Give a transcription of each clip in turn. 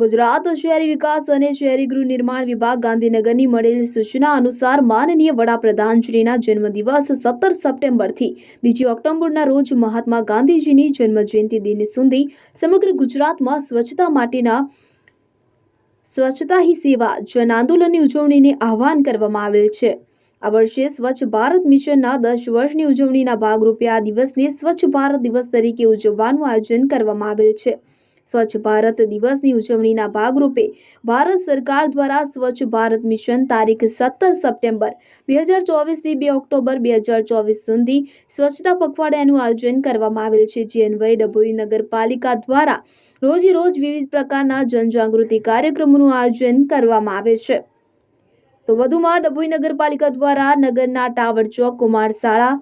ગુજરાત શહેરી વિકાસ અને શહેરી ગૃહ નિર્માણ વિભાગ ગાંધીનગરની મળેલી સૂચના અનુસાર માનનીય વડાપ્રધાનશ્રીના જન્મદિવસ સત્તર સપ્ટેમ્બરથી બીજી ઓક્ટોબરના રોજ મહાત્મા ગાંધીજીની જન્મજયંતિ દિન સુધી સમગ્ર ગુજરાતમાં સ્વચ્છતા માટેના સ્વચ્છતા હી સેવા, જન આંદોલનની ઉજવણીને આહવાન કરવામાં આવેલ છે. આ વર્ષે સ્વચ્છ ભારત મિશનના દસ વર્ષની ઉજવણીના ભાગરૂપે આ દિવસને સ્વચ્છ ભારત દિવસ તરીકે ઉજવવાનું આયોજન કરવામાં આવેલ છે. સ્વચ્છ ભારત દિવસની ઉજવણીના ભાગરૂપે ભારત સરકાર દ્વારા સ્વચ્છ ભારત મિશન તારીખ સત્તર સપ્ટેમ્બર બે હજાર ચોવીસથી બે ઓક્ટોબર બે હજાર ચોવીસ સુધી સ્વચ્છતા પખવાડિયાનું આયોજન કરવામાં આવેલ છે. જે અન્વયે ડભોઈ નગરપાલિકા દ્વારા રોજે રોજ વિવિધ પ્રકારના જનજાગૃતિ કાર્યક્રમોનું આયોજન કરવામાં આવે છે. તો વધુમાં ડભોઈ નગરપાલિકા દ્વારા નગરના ટાવર ચોક કુમાર શાળા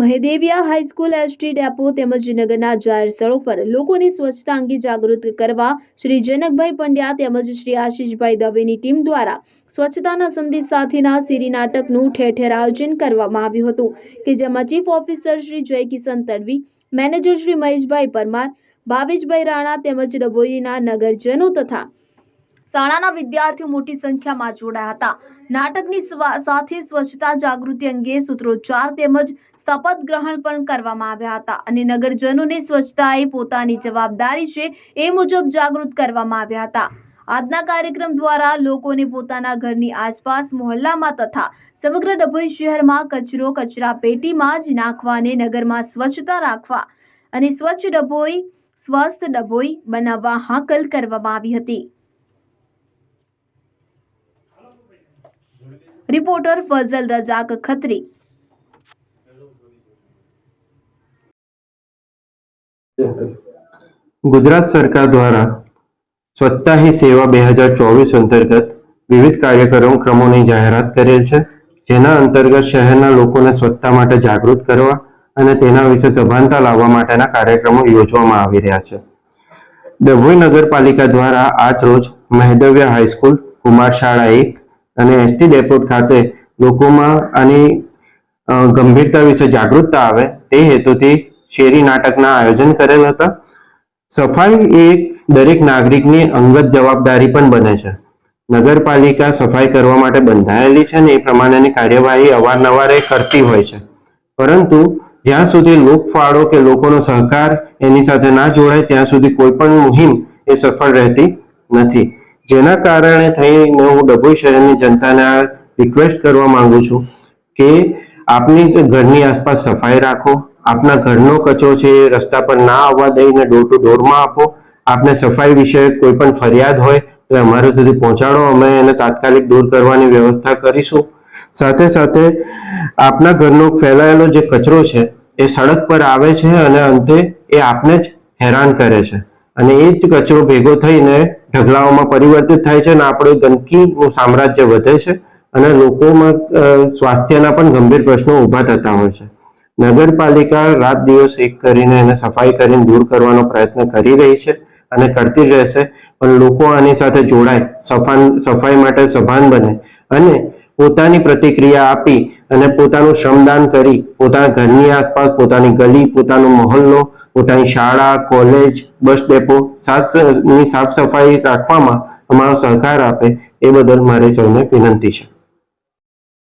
મહેદેવિયા હાઈસ્કૂલ એસટી ડેપો તેમજ નગરના જાહેર સ્થળો પર લોકોને સ્વચ્છતા અંગે જાગૃત કરવા શ્રી જનકભાઈ પંડ્યા તેમજ શ્રી આશીષભાઈ દવેની ટીમ દ્વારા સ્વચ્છતાના સંદેશ સાથેના સિરી નાટકનું ઠેર ઠેર આયોજન કરવામાં આવ્યું હતું કે જેમાં chief officer Shri Jay Kishan Tadvi, manager Shri Maheshbhai Parmar Bhaveshbhai Rana તેમજ ડભોઈના નગરજનો તથા શાળાના વિદ્યાર્થીઓ મોટી સંખ્યામાં જોડાયા હતા. નાટકની સાથે સ્વચ્છતા જાગૃતિ અંગે સૂત્રોચ્ચાર તેમજ શપથ ગ્રહણ પણ કરવામાં આવ્યા હતા અને નગરજનોને સ્વચ્છતા એ પોતાની જવાબદારી છે એ મુજબ જાગૃત કરવામાં આવ્યા હતા. આજના કાર્યક્રમ દ્વારા લોકોને પોતાના ઘરની આસપાસ મોહલ્લામાં તથા સમગ્ર ડભોઈ શહેરમાં કચરો, કચરા પેટીમાં જ નાખવાને નગરમાં સ્વચ્છતા રાખવા અને સ્વચ્છ ડભોઈ, સ્વસ્થ ડભોઈ બનાવવા હાકલ કરવામાં આવી હતી. રિપોર્ટર ફઝલ રજાક ખત્રી. ગુજરાત સરકાર દ્વારા સ્વચ્છતા હી સેવા બે હજાર ચોવીસ અંતર્ગત વિવિધ કાર્યક્રમોની જાહેરાત કરેલ છે, જેના અંતર્ગત શહેરના લોકોને સ્વચ્છતા માટે જાગૃત કરવા અને તેના વિશે સભાનતા લાવવા માટેના કાર્યક્રમો યોજવામાં આવી રહ્યા છે. ડભોઈ નગરપાલિકા દ્વારા આજ રોજ મહેદવ્ય હાઈસ્કૂલ કુમાર શાળા એક અને એસટી ડેપોટ ખાતે લોકોમાં આની ગંભીરતા વિશે જાગૃતતા આવે તે હેતુથી શેરી નાટકના આયોજન કરેલ હતા. સફાઈ એ દરેક નાગરિકની અંગત જવાબદારી પણ બને છે. નગરપાલિકા સફાઈ કરવા માટે બંધાયેલી છે ને એ પ્રમાણેની કાર્યવાહી અવારનવાર એ કરતી હોય છે. પરંતુ જ્યાં સુધી લોકફાળો કે લોકોનો સહકાર એની સાથે ના જોડાય, ત્યાં સુધી કોઈ પણ મુહિમ એ સફળ રહેતી નથી. જેના કારણે થઈને હું ડભોઈ શહેરની જનતાને આ રિક્વેસ્ટ કરવા માંગુ છું કે આપની ઘરની આસપાસ સફાઈ રાખો, આપના ઘરનો કચરો છે એ રસ્તા પર ના આવવા દઈને ડોર ટુ ડોરમાં આપો, આપને સફાઈ વિશે કોઈ પણ ફરિયાદ હોય તો અમારા સુધી પહોંચાડો, અમે એને તાત્કાલિક દૂર કરવાની વ્યવસ્થા કરીશું. સાથે સાથે આપના ઘરનો ફેલાયેલો જે કચરો છે એ સડક પર આવે છે અને અંતે એ આપને જ હેરાન કરે છે. અને એ જ કચરો ભેગો થઈને ઢગલાઓમાં પરિવર્તિત થાય છે અને આપણું ગંદકીનું સામ્રાજ્ય વધે છે અને લોકોમાં સ્વાસ્થ્યના પણ ગંભીર પ્રશ્નો ઊભા થતા હોય છે. નગરપાલિકા રાત દિવસ એક કરીને એને સફાઈ કરીને દૂર કરવાનો પ્રયત્ન કરી રહી છે અને કરતી રહેશે, પણ લોકો આની સાથે જોડાય, સફાન, સફાઈ માટે સભાન બને અને પોતાની પ્રતિક્રિયા આપી અને પોતાનું શ્રમદાન કરી, પોતાના ઘરની આસપાસ, પોતાની ગલી, પોતાનો મહોલ્લો પોતાની શાળા, કોલેજ, બસ ડેપો સાફ સાફ સફાઈ રાખવામાં અમારો સહકાર આપે એ બદલ મારી સૌને વિનંતી છે.